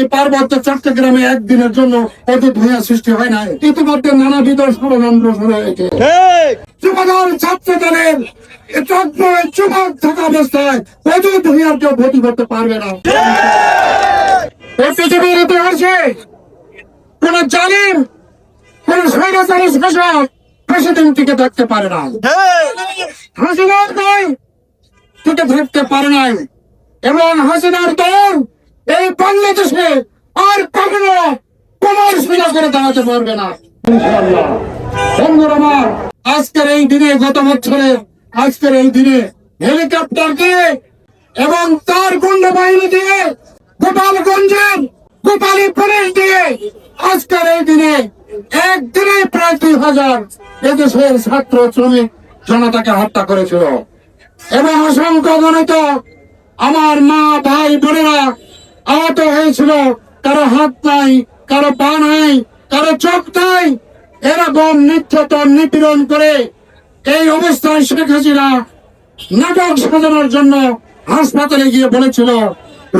এই পার্বত্য চট্টগ্রামে একদিনের জন্য অতীত ভূয়া সৃষ্টি হয় নাই। ইতিমধ্যে নানাবিধ ষড়যন্ত্র শুরু হয়েছে যুবদল ছাত্র দলের যুবক থাকা অবস্থায় অতীত ভূয়ার কেউ ক্ষতি করতে পারবে না। পৃথিবীর ইতিহাসে কোন জালিম কোন স্বৈরাচারী শাসক বেশিদিন টিকে থাকতে পারে না হাসিনার নয় টিকে থাকতে পারে নাই। এবং হাসিনার দল এই বাংলাদেশে আর কখনো কোমর সোজা করে দাঁড়াতে পারবে না। বন্ধুরা আজকের এই দিনে, গত বছরে, আজকের এই দিনে হেলিকপ্টার দিয়ে এবং তার গুন্ড বাহিনী দিয়ে গোপালগঞ্জের গোপালী পুলিশ দিয়ে আজকের এই দিনে একদিনে প্রায় দুই হাজার এদেশের ছাত্র শ্রমিক জনতাকে হত্যা করেছিল। এবং অসংখ্য গণিত আমার মা, ভাই, বোনেরা আহত হয়েছিল। কারও হাত নাই, কারও পা নাই, কারও চোখ নাই। এরকম নির্যাতন নিপীড়ন করে এই অবস্থায় শেখ হাসিনা নাটক সাজানোর জন্য হাসপাতালে গিয়ে বলেছিল,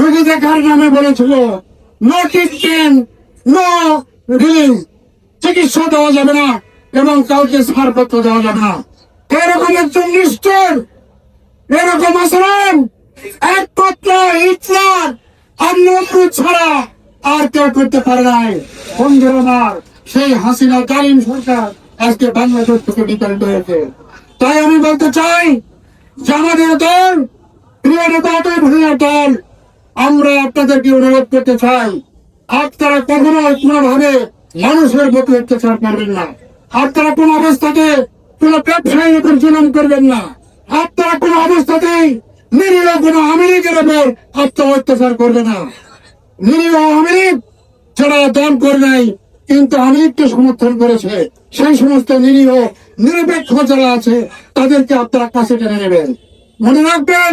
রোগী দেখার নামে বলেছিল নো ট্রিটমেন্ট নো রিলিজ চিকিৎসা দেওয়া যাবে না এবং কাউকে ছাড়পত্র দেওয়া যাবে না। এরকম একজন নিষ্ঠুর, এরকম আচরণ, একমাত্র হিটলার নমরুদ ছাড়া আর কেউ করতে পারে বন্ধুর আমার, সেই হাসিনা সরকার আজকে বাংলাদেশ থেকে বিতাড়িত হয়েছে। তাই আমি বলতে চাই, যে দল, প্রিয় নেতা ভূঁইয়ার দল, আমরা আপনাদেরকে অনুরোধ করতে চাই, আপনারা কখনো কোনোভাবে মানুষের প্রতি অত্যাচার করবেন না। আপনারা কোন অবস্থাতে কোন ব্যবসায়ী উপর জুলুম করবেন না। আপনারা কোন অবস্থাতেই নিরীহ কোন আপনারা অত্যাচার করবে না। নিরীহ দল করে নাই, কিন্তু সমর্থন করেছে, সেই সমস্ত নিরীহ, নিরপেক্ষ যারা আছে, তাদেরকে আপনারা কাছে টেনে নেবেন। মনে রাখবেন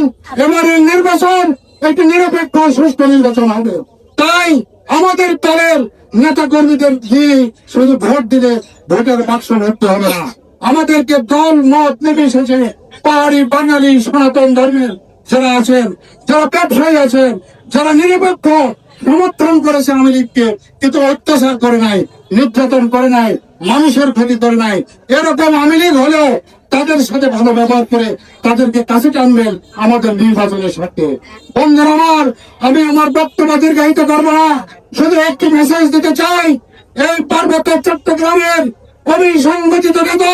নির্বাচন একটি নিরপেক্ষ সুস্থ নির্বাচন হবে। তাই আমাদের দলের নেতা কর্মীদের দিয়ে শুধু ভোট দিলে ভোটের বাক্স হবে না? আমাদেরকে দল, মত নির্বিশেষে পাহাড়ি বাঙালি সনাতন ধর্মের যারা আছেন, যারা ব্যবসায়ী আছেন, যারা নিরপেক্ষ, সমর্থন করেছে আমেরিককে কিন্তু অত্যাচার করে নাই, নির্যাতন করে নাই, মানুষের ক্ষতি করে নাই। এরকম আমেরিক হলেও তাদের সাথে ভালো ব্যবহার করে তাদেরকে কাছে টানবেন আমাদের নির্বাচনের সাথে বন্ধুরা আমার, আমি আমার বক্তব্য দীর্ঘায়িত করব না। শুধু একটি মেসেজ দিতে চাই, এই পার্বত্য চট্টগ্রামের অবিসংগঠিত নেতা,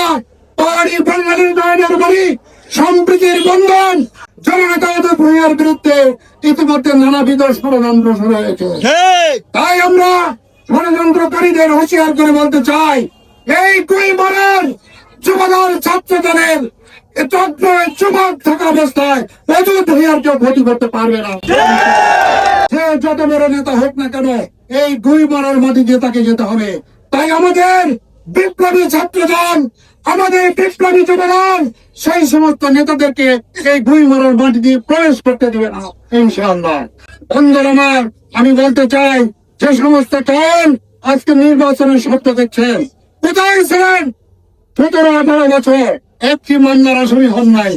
পাহাড়ি বাঙালির নয়নের বাড়ি সম্প্রীতির বন্ধন জননেতা ভূঁইয়ার বিরুদ্ধে ইতিমধ্যে নানাবিধ ষড়যন্ত্র শুরু হয়েছে। তাই আমরা ষড়যন্ত্রকারীদের হুঁশিয়ার করে বলতে চাই এই দুই মারের যুবদল ছাত্র দলের চক্র যুবক থাকা অবস্থায় অযুত হইয়ার কেউ ক্ষতি করতে পারবে না। সে যত বড় নেতা হোক না কেন এই দুই মারার মধ্যে দিয়ে তাকে যেতে হবে। তাই আমাদের বিপ্লবী ছাত্রদল আমাদের বিপ্লবী যুবদল সেই সমস্ত নেতাদেরকে এই দুই মারার মাটি দিয়ে প্রবেশ করতে দেবে না, ইনশাআল্লাহ। বন্ধুর আমার, আমি বলতে চাই, যে সমস্ত দল আজকে নির্বাচনের স্বপ্ন দেখছেন, কোথায় ছিলেন? সতেরো, আঠারো বছর, একটি মামলার আসামি হন নাই,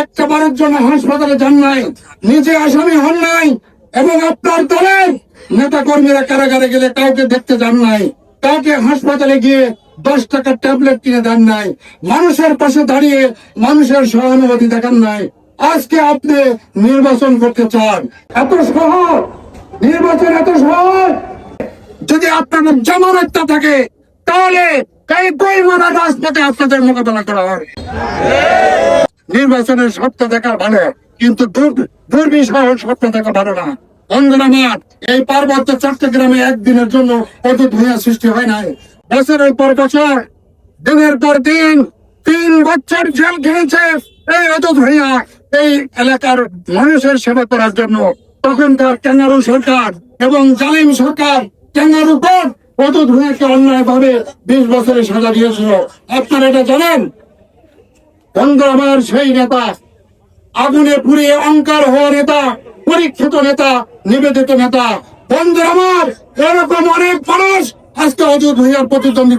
একটা বারের জন্য হাসপাতালে যান নাই, নিজে আসামি হন নাই, এবং আপনার দলের নেতা কর্মীরা কারাগারে গেলে কাউকে দেখতে যান নাই, কাউকে হাসপাতালে গিয়ে দশ টাকার ট্যাবলেট কিনে দেন নাই। মানুষের পাশে দাঁড়িয়ে মানুষের সহানুভূতি দেখান নাই। আজকে আপনি নির্বাচন করতে চান। এত সহজ! নির্বাচন এত সহজ! যদি আপনাদের জামানতটা থাকে, তাহলে আপনাদের মোকাবেলা করা হবে নির্বাচনের সত্য দেখা ভালো, কিন্তু দুর- দুর্বিষহ সত্য দেখা ভালো না। অন্ধনামাত এই পার্বত্য চট্টগ্রামে একদিনের জন্য অতীত ভূয়া সৃষ্টি হয় নাই। বছরের পর বছর, দিনের পর দিন তিন বছর জেল খেয়েছে এই অতীত ভূয়া এই এলাকার মানুষের সেবা করার জন্য। তখনকার ক্যাঙ্গারু সরকার এবং জালিম সরকার ক্যাঙ্গারু কোর্ট অতীত ভূয়াকে অন্যায় ভাবে বিশ বছরের সাজা দিয়েছিল। আপনারা এটা জানেন? বন্ধু সেই নেতা, আগুনে পুড়িয়ে অঙ্কার হওয়া নেতা, পরীক্ষিত নেতা, নিবেদিত নেতা। বন্ধু আমার, এরকম অনেক মানুষ আজকে অযুত হইয়ার প্রতিদ্বন্দ্বী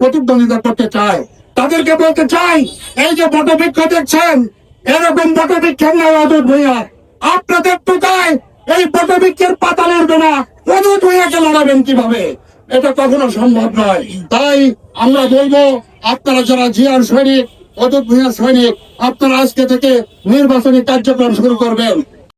প্রতিদ্বন্দ্বিতা করতে চায় তাদেরকে বলতে চাই, এই যে বটবৃক্ষ দেখছেন, এরকম বটবৃক্ষের নাম অযুত ভূঁইয়া। আপনাদের টোকায় এই বটবৃক্ষের পাতা লড়বে না। চালাবেন কীভাবে? এটা কখনো সম্ভব নয়। তাই আমরা বলব, আপনারা যারা জিয়ার সৈনিক অদূত ভূঁইয়ার সৈনিক, আপনারা আজকে থেকে নির্বাচনী কার্যক্রম শুরু করবেন।